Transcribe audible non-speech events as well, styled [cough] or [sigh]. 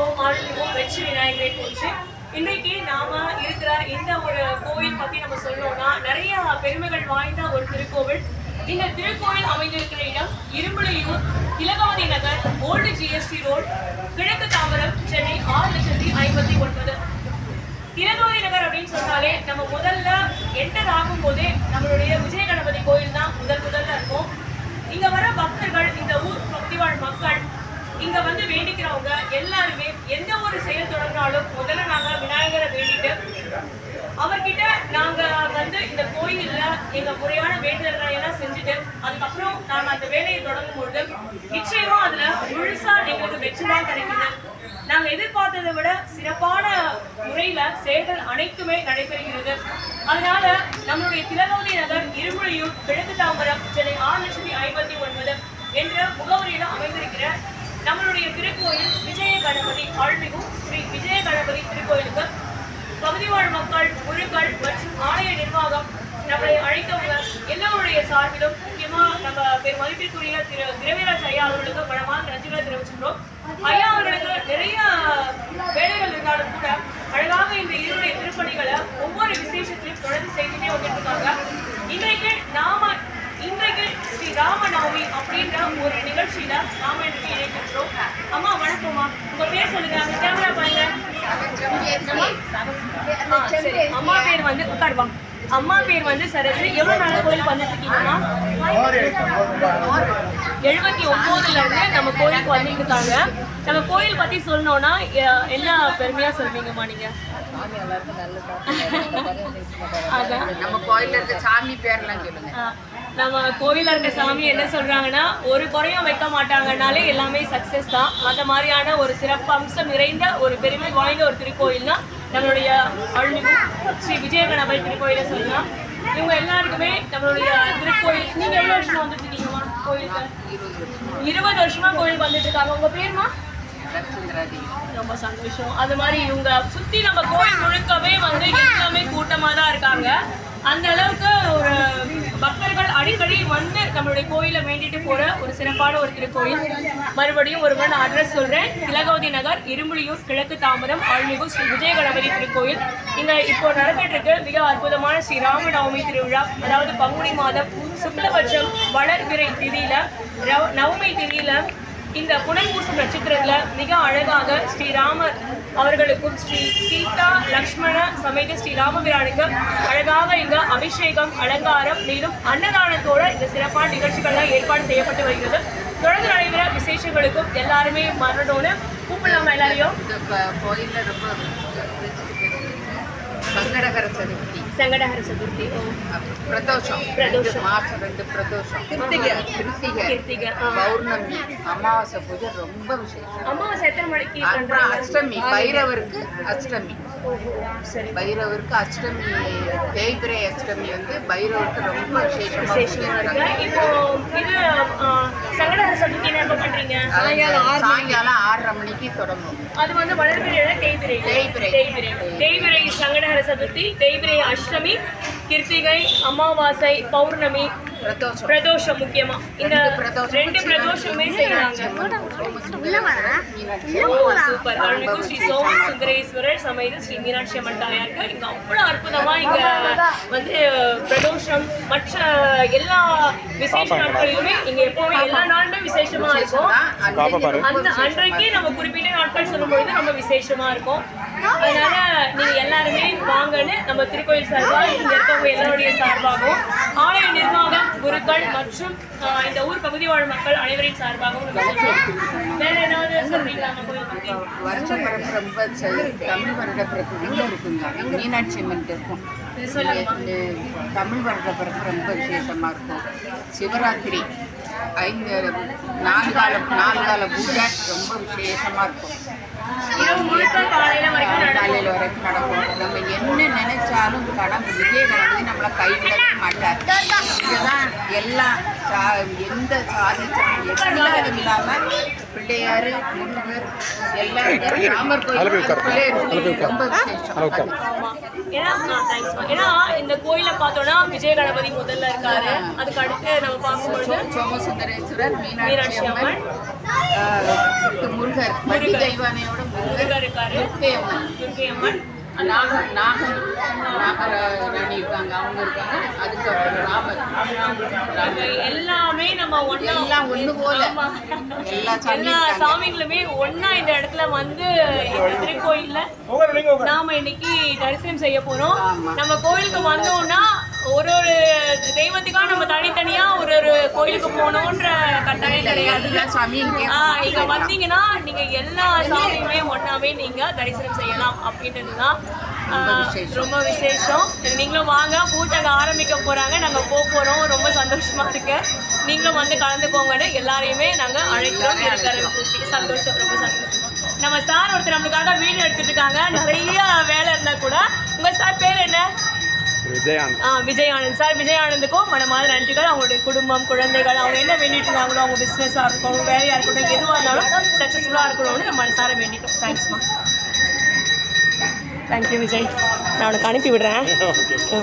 ஓம் ஆளுநரும் வெற்றி விநாயகரை போச்சு இன்றைக்கு நாம இருக்கிற இந்த ஒரு கோவில் பத்தி நம்ம சொல்லணும்னா நிறைய பெருமைகள் வாய்ந்த ஒரு திருக்கோவில். இந்த திருக்கோவில் அமைந்திருக்கிற இடம் Irumbuliyur Ilagavathi Nagar old GST road கிழக்கு தாம்பரம் சென்னை ஆறு லட்சத்தி ஐம்பத்தி ஒன்பது. இலகவதி நகர் அப்படின்னு சொன்னாலே நம்ம முதல்ல என்டர் ஆகும் போதே நம்ம கணபதி கோயில் தான் முதல் முதல்ல இருக்கும் இங்க வர பக்தர்கள் இந்த ஊர் பக்தி வாழ் மக்கள் இங்க வந்து வேண்டிக்கிறவங்க எல்லாருமே எந்த ஒரு செயல் தொடங்கினாலும் முதல்ல நாங்க விநாயகரை வேண்டிட்டு அவர்கிட்ட நாங்க வந்து இந்த கோயில்ல எங்க முறையான வேண்டுதல்களை எல்லாம் செஞ்சுட்டு அதுக்கப்புறம் நாங்க அந்த வேலையை தொடங்கும் பொழுது நிச்சயமா அதுல முழுசா எங்களுக்கு வெற்றி தான் கிடைக்குது. நாங்க எதிர்பார்த்ததை விட சிறப்பான முறையில செயல்கள் அனைத்துமே நடைபெறுகிறது. அதனால நம்மளுடைய திலகவதி நகர் இருமுழியூர் கிழக்கு தாம்பரம் சென்னை ஆறு லட்சத்தி ஐம்பத்தி ஒன்பது என்ற முகவரியில அமைந்திருக்கிற நம்மளுடைய திருக்கோயில் விஜய கணபதி அருள்மிகு ஸ்ரீ விஜய கணபதி திருக்கோயிலுக்கு பகுதி வாழ் மக்கள் குருக்கள் மற்றும் ஆலய நிர்வாகம் நம்மளை அழைத்தவங்க எல்லோருடைய சார்பிலும் முக்கியமா நம்ம பெரும் மதிப்பிற்குரிய திரு திரவிராஜ் ஐயா அவர்களுக்கு பலமான நன்றிகளை தெரிவிச்சுக்கிறோம். ஐயா அவர்களுக்கு நிறைய வேலைகள் இருந்தாலும் கூட அழகாக இந்த இருவருடைய திருப்பணிகளை ஒவ்வொரு விசேஷத்திலும் தொடர்ந்து செய்துட்டே வந்துட்டு இருக்காங்க இன்றைக்கு நாம இன்றைக்கு ஸ்ரீ ராமநவமி அப்படின்ற ஒரு நிகழ்ச்சியில நாம இன்றைக்கு இணைக்கின்றோம் அம்மா வணக்கம்மா. உங்க பேர் சொல்லுங்க. அந்த கேமரா பாருங்க ஆ, சரி. அம்மா பேர் வந்து உட்காருவா அம்மா பேர் வந்து சரசு. எவ்வளவு நாளா கோயிலுக்கு வந்துட்டு இருக்கீங்கம்மா? எழுபத்தி ஒன்பதுல இருந்து நம்ம கோயிலுக்கு வந்துட்டு இருக்காங்க. நம்ம கோயில் பத்தி சொல்லணும்னா என்ன பெருமையா சொல்வீங்கம்மா நீங்க. அதான். நம்ம கோயில்ல இருக்க சாமி பேர்லாம் சொல்லுங்க. நம்ம கோவில்ல இருக்க சாமி என்ன சொல்றாங்கன்னா ஒரு குறையும் வைக்க மாட்டாங்கனாலே எல்லாமே சக்சஸ் தான். அந்த மாதிரியான ஒரு சிறப்பு அம்சம் நிறைந்த ஒரு பெருமை வாய்ந்த ஒரு திருக்கோயில்னா நம்மளுடைய அருள்மிகு ஸ்ரீ விஜய கணபதி திருக்கோயிலை சொல்லலாம். இவங்க எல்லாருக்குமே நம்மளுடைய திருக்கோயில். நீங்க எவ்வளவு வருஷமா வந்துட்டு இருக்கீங்கம்மா கோயிலுக்கு? இருபது வருஷமா கோயிலுக்கு வந்துட்டு இருக்காங்க உங்க பேருமா? ரொம்ப சந்தோஷம். அது மாதிரி இவங்க சுத்தி நம்ம கோயில் முழுக்கவே வந்து எல்லாமே கூட்டமா தான் இருக்காங்க. அந்த அளவுக்கு ஒரு பக்தர்கள் அடிக்கடி வந்து நம்மளுடைய கோயிலை வேண்டிட்டு போற ஒரு சிறப்பான ஒரு திருக்கோயில். மறுபடியும் ஒரு நான் அட்ரஸ் சொல்றேன். திலகவதி நகர் இரும்புலியூர் கிழக்கு தாமதம் அருள்மிகு ஸ்ரீ விஜய கணபதி திருக்கோயில். இங்க இப்போ நடந்துட்டு இருக்கு மிக அற்புதமான ஸ்ரீ ராமநவமி திருவிழா. அதாவது பங்குனி மாதம் சுக்லபட்சம் வளர்பிறை திதியில நவமி திதியில இந்த புனர்பூசம் நட்சத்திரத்தில் மிக அழகாக ஸ்ரீராமர் அவர்களுக்கும் ஸ்ரீ சீதா லக்ஷ்மண சமேத ஸ்ரீ ராமபிரானுக்கு அழகாக இந்த அபிஷேகம் அலங்காரம் மேலும் அன்னதானத்தோட இந்த சிறப்பான நிகழ்ச்சிகள்லாம் ஏற்பாடு செய்யப்பட்டு வருகிறது தொடர்ந்து நடைபெற விசேஷங்களுக்கும் எல்லாருமே மறந்தோன்னு கூப்பிடலாமா எல்லாரையும் கோயிலில் ரொம்ப சங்கடகர சதுர்த்தி சங்கடஹர சதுர்த்தி பிரதோஷம் பிரதோஷம். மாசம் ரெண்டு பிரதோஷம் கிருத்திகை கிருத்திகை கிருத்திகை. பௌர்ணமி அமாவாசை பூஜை ரொம்ப விசேஷம் அமாவாசை எத்தனை மணிக்கு அப்புறம் அஷ்டமி பைரவருக்கு அஷ்டமி சரி பைரவருக்கு அஷ்டமி தேய்பிரை அஷ்டமி வந்து பைரவருக்கு ரொம்ப விசேஷமா விசேஷமா இருக்கு இப்போ இது சாயங்காலம் ஆறரை மணிக்கு தொடங்கும். அது வந்து வளர்பிறையோட தேய்பிரை தேய்பிறை. தேய்பிரை தேய்பிரை சங்கடஹர சதுர்த்தி தேய்பிரை அஷ்டமி கிருத்திகை அமாவாசை பௌர்ணமி பிரதோஷம். பிரதோஷம் முக்கியமா. இந்த ரெண்டு பிரதோஷம் செய்யறாங்க. சூப்பர். அருள்மிகு ஸ்ரீ சோம சுந்தரேஸ்வரர் சமேத ஸ்ரீ மீனாட்சி அம்மன் தாயாருக்கு. இங்க அவ்வளவு அற்புதமா இங்க வந்து பிரதோஷம் மற்ற எல்லா விசேஷ நாட்களிலுமே இங்க எப்பவுமே எல்லா நாளுமே விசேஷமா இருக்கும். அந்த அன்றைக்கே நம்ம குறிப்பிட்ட நாட்கள் சொல்லும்பொழுது ரொம்ப விசேஷமா இருக்கும். அதனால நீங்க எல்லாருமே வாங்கன்னு நம்ம திருக்கோயில் சார்பாக இங்க இருக்கவங்க எல்லாருடைய சார்பாகவும் ஆலய நிர்வாகம் குருக்கள் மற்றும் இந்த ஊர் பகுதி வாழ் மக்கள் அனைவரின் சார்பாகவும் வேற ஏதாவது வருஷ தமிழ் வருட பிறப்பு உள்ள இருக்குங்க. மீனாட்சி அம்மன் இருக்கும். தமிழ் வருட பிறப்பு ரொம்ப விசேஷமா இருக்கும். சிவராத்திரி ஐந்து நாலு கால நாலு கால பூஜை ரொம்ப விசேஷமா இருக்கும். காலையில வரைக்கும் நடக்கும். நம்ம என்ன நினைச்சாலும் கடவுள் விஜய கணபதி நம்மளை கைவிடவே மாட்டார். இதுதான் எல்லா சா- எந்த சாதி எல்லாரும் இல்லாம பிள்ளையாரு முருகர் எல்லாரும் ராமர் கோயில் ரொம்ப விசேஷம். ஏன்னா தேங்க்ஸ் ஏன்னா இந்த கோயில பார்த்தோம்னா விஜய கணபதி முதல்ல இருக்காரு. அதுக்கு அடுத்து நம்ம பார்க்கும்பொழுது சோமசுந்தரேஸ்வரர் மீனாட்சி மீனாட்சி அம்மன் முருகர் முருகர் முருகர் இருக்காரு. துர்க்கை அம்மன் துர்க்கை அம்மன் நாக நாகன் நாகராணி இருக்காங்க. அவங்க இருக்காங்க. அதுக்கப்புறம் ராமர். எல்லாமே நம்ம ஒண்ணா எல்லாம் ஒண்ணு போல. எல்லா. சாமிகளுமே ஒண்ணா இந்த இடத்துல வந்து இந்த திருக்கோயில்ல நாம இன்னைக்கு தரிசனம் செய்ய போறோம். நம்ம கோயிலுக்கு வந்தோம்னா ஒரு ஒரு தெய்வத்துக்காக நம்ம தனித்தனியா ஒரு ஒரு கோயிலுக்கு போகணுன்ற கட்டாயம் கிடையாது. நீங்க வந்தீங்கன்னா நீங்க எல்லா சாமியுமே ஒண்ணாவே நீங்க தரிசனம் செய்யலாம். அப்படின்றதுதான் ஆ, ரொம்ப விசேஷம். நீங்களும் வாங்க. பூஜை ஆரம்பிக்க போறாங்க. நாங்க போக போறோம். ரொம்ப சந்தோஷமா இருக்கு. நீங்களும் வந்து கலந்துக்கோங்கன்னு எல்லாரையுமே நாங்க அழைக்கிறோம். இருக்கிற சந்தோஷம் ரொம்ப சந்தோஷம். நம்ம சார் ஒருத்தர் நம்மளுக்காக வீடியோ எடுத்துட்டு இருக்காங்க. நிறைய வேலை இருந்தா கூட உங்க சார் பேர் என்ன? விஜயாந்த் ஆ, விஜய் ஆனந்த் சார் விஜய் ஆனந்துக்கும் மனமாத நன்றிகள். அவங்களுடைய குடும்பம் குழந்தைகள் அவங்க என்ன வேண்டிட்டு இருந்தாங்களோ அவங்க பிஸ்னஸாக இருக்கட்டும் வேலையாக இருக்கட்டும் எதுவாக இருந்தாலும் சக்ஸஸ்ஃபுல்லாக இருக்கணும்னு நம்ம மனசார வேண்டிக்கிறோம். தேங்க்ஸ்மா தேங்க்யூ விஜய் நான் உனக்கு அனுப்பி விடுறேன். [laughs]